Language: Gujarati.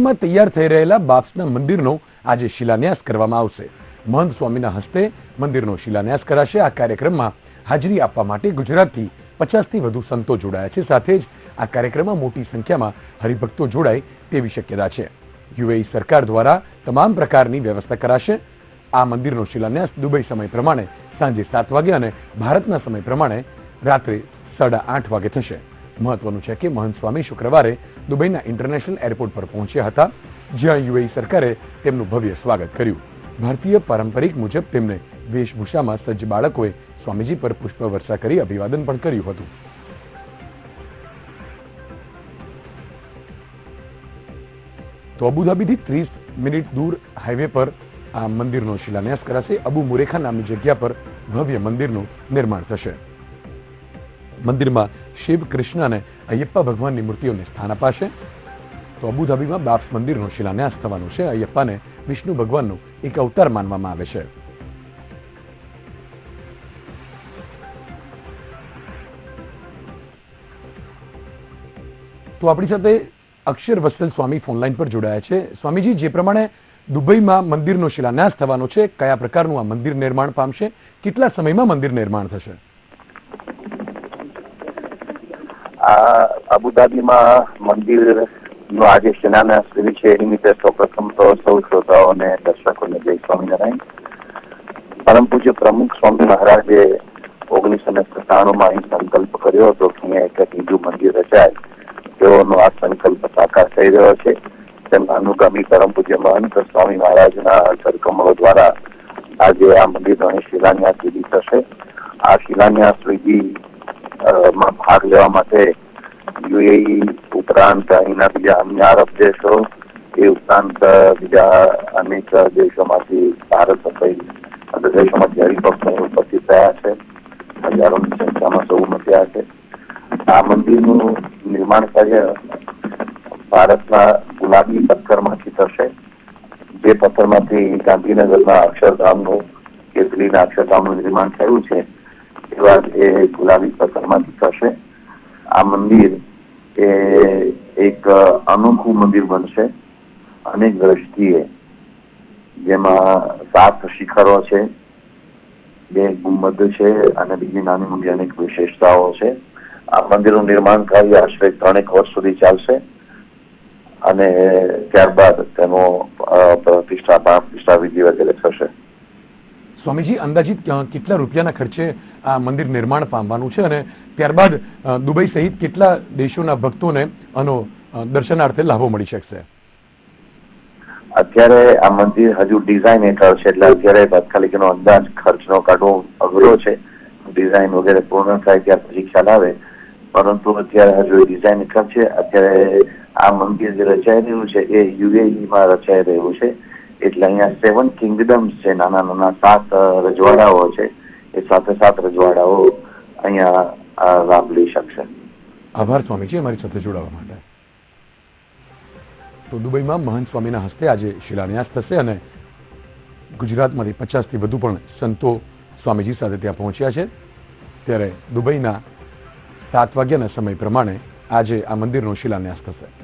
માં તૈયાર થઈ રહેલા બાપ્સના મંદિરનો આજે શિલાન્યાસ કરવામાં આવશે. મહંત સ્વામીના હસ્તે મંદિરનો શિલાન્યાસ કરાશે. આ કાર્યક્રમમાં હાજરી આપવા માટે ગુજરાતથી પચાસથી વધુ સંતો જોડાયા છે. સાથે જ આ કાર્યક્રમમાં મોટી સંખ્યામાં હરિભક્તો જોડાય તેવી શક્યતા છે. યુએઈ સરકાર દ્વારા તમામ પ્રકારની વ્યવસ્થા કરાશે. આ મંદિરનો શિલાન્યાસ દુબઈ સમય પ્રમાણે સાંજે સાત વાગે અને ભારતના સમય પ્રમાણે રાત્રે સાડા આઠ વાગે થશે. મહત્વનું છે કે મહંત સ્વામી શુક્રવારે દુબઈના ઇન્ટરનેશનલ એરપોર્ટ પર પહોંચ્યા હતા, જ્યાં યુએઈ સરકારે તેમનું ભવ્ય સ્વાગત કર્યું. ભારતીય પારંપરિક મુજબ તેમને વેશભૂષામાં સજ્જ બાળકોએ સ્વામીજી પર પુષ્પવર્ષા કરી અભિવાદન પણ કર્યું હતું. તો અબુધાબીથી ત્રીસ મિનિટ દૂર હાઈવે પર આ મંદિરનો શિલાન્યાસ કરાશે. અબુ મુરેખા નામની જગ્યા પર ભવ્ય મંદિરનું નિર્માણ થશે. મંદિરમાં શિવ કૃષ્ણ અને અયપ્પા ભગવાનની મૂર્તિઓને સ્થાન અપાશે. તો અબુધાબીમાં બાપ્સ મંદિરનો શિલાન્યાસ થવાનો છે. અયપ્પાને વિષ્ણુ ભગવાનનું એક અવતાર માનવામાં આવે છે. તો આપણી સાથે અક્ષર વત્સલ સ્વામી ફોનલાઈન પર જોડાયા છે. સ્વામીજી, જે પ્રમાણે દુબઈમાં મંદિરનો શિલાન્યાસ થવાનો છે, કયા પ્રકારનું આ મંદિર નિર્માણ પામશે? કેટલા સમયમાં મંદિર નિર્માણ થશે? આ અબુધાબીમાં મંદિર નો આજે શિલાન્યાસ વિધિ છે એ નિમિત્તે સૌપ્રથમ તો સૌ શ્રોતાઓ અને દર્શકોને જય સ્વામિનારાયણ. પરમ પૂજ્ય પ્રમુખ સ્વામી મહારાજે ઓગણીસો ને સત્તાણું માં અહીં સંકલ્પ કર્યો હતો કે એક હિન્દુ મંદિર રચાય, તેઓનો આ સંકલ્પ સાકાર થઈ રહ્યો છે. તેમના અનુગામી પરમ પૂજ્ય મહંત સ્વામી મહારાજના સરકમળો દ્વારા આજે આ મંદિરનો અહીં શિલાન્યાસ વિધિ થશે. આ શિલાન્યાસ વિધિ માં ભાગ લેવા માટે યુએઈ ઉપરાંત અહીંના બીજા અન્ય આરબ દેશો એ ઉપરાંત બીજા અનેક દેશોમાંથી ભારત દેશોમાંથી હરિભક્તો ઉપસ્થિત થયા છે. હજારોની સંખ્યામાં સૌ ઉમટ્યા છે. આ મંદિરનું નિર્માણ કાર્ય ભારતના ગુલાબી પથ્થરમાંથી થશે. જે પથ્થરમાંથી ગાંધીનગરના અક્ષરધામનું કેસરીના અક્ષરધામનું નિર્માણ થયું છે. એવા એ ગુલાબી પથ્થરમાંથી થશે. આ મંદિર એ એક અનોખું મંદિર બનશે. અનેક દ્રષ્ટિએ જેમાં સાત શિખરો છે, બે ગુંબદ છે અને બીજી નાની મોટી અનેક વિશેષતાઓ છે. આ મંદિરનું નિર્માણ કાર્ય આશરે ત્રણેક વર્ષ સુધી ચાલશે અને ત્યારબાદ તેનો પ્રતિષ્ઠા પ્રતિષ્ઠા વિધિ વગેરે થશે. સ્વામીજી, અંદાજિત કેટલા રૂપિયાના ખર્ચે આ મંદિર નિર્માણ પામવાનું છે અને ત્યારબાદ દુબઈ સહિત કેટલા દેશોના ભક્તોને આનો દર્શનાર્થે લાભો મળી શકશે? અત્યારે આ મંદિર હજુ ડિઝાઇન હેઠળ છે, એટલે અત્યારે તાત્કાલિક એનો અંદાજ ખર્ચનો કાઢવો અઘરો છે. ડિઝાઇન વગેરે પૂર્ણ થાય ત્યાર પછી ખ્યાલ આવે. પરંતુ અત્યારે હજુ ડિઝાઇન હેઠળ છે. અત્યારે આ મંદિર જે રચાઈ રહ્યું છે, એ યુએઈ માં રચાઈ રહ્યું છે. એટલે અહીંયા સેવન કિંગડમ્સ છે, નાના નાના સાત રજવાડાઓ છે. એ સાથે સાત રજવાડાઓ અહીંયા લાભ લઈ શકશે. આભાર સ્વામીજી અમારી સાથે જોડાવા માટે. તો દુબઈમાં મહંત સ્વામીના હસ્તે આજે શિલાન્યાસ થશે અને ગુજરાતમાંથી પચાસથી વધુ પણ સંતો સ્વામીજી સાથે ત્યાં પહોંચ્યા છે. ત્યારે દુબઈના સાત વાગ્યાના સમય પ્રમાણે આજે આ મંદિરનો શિલાન્યાસ થશે.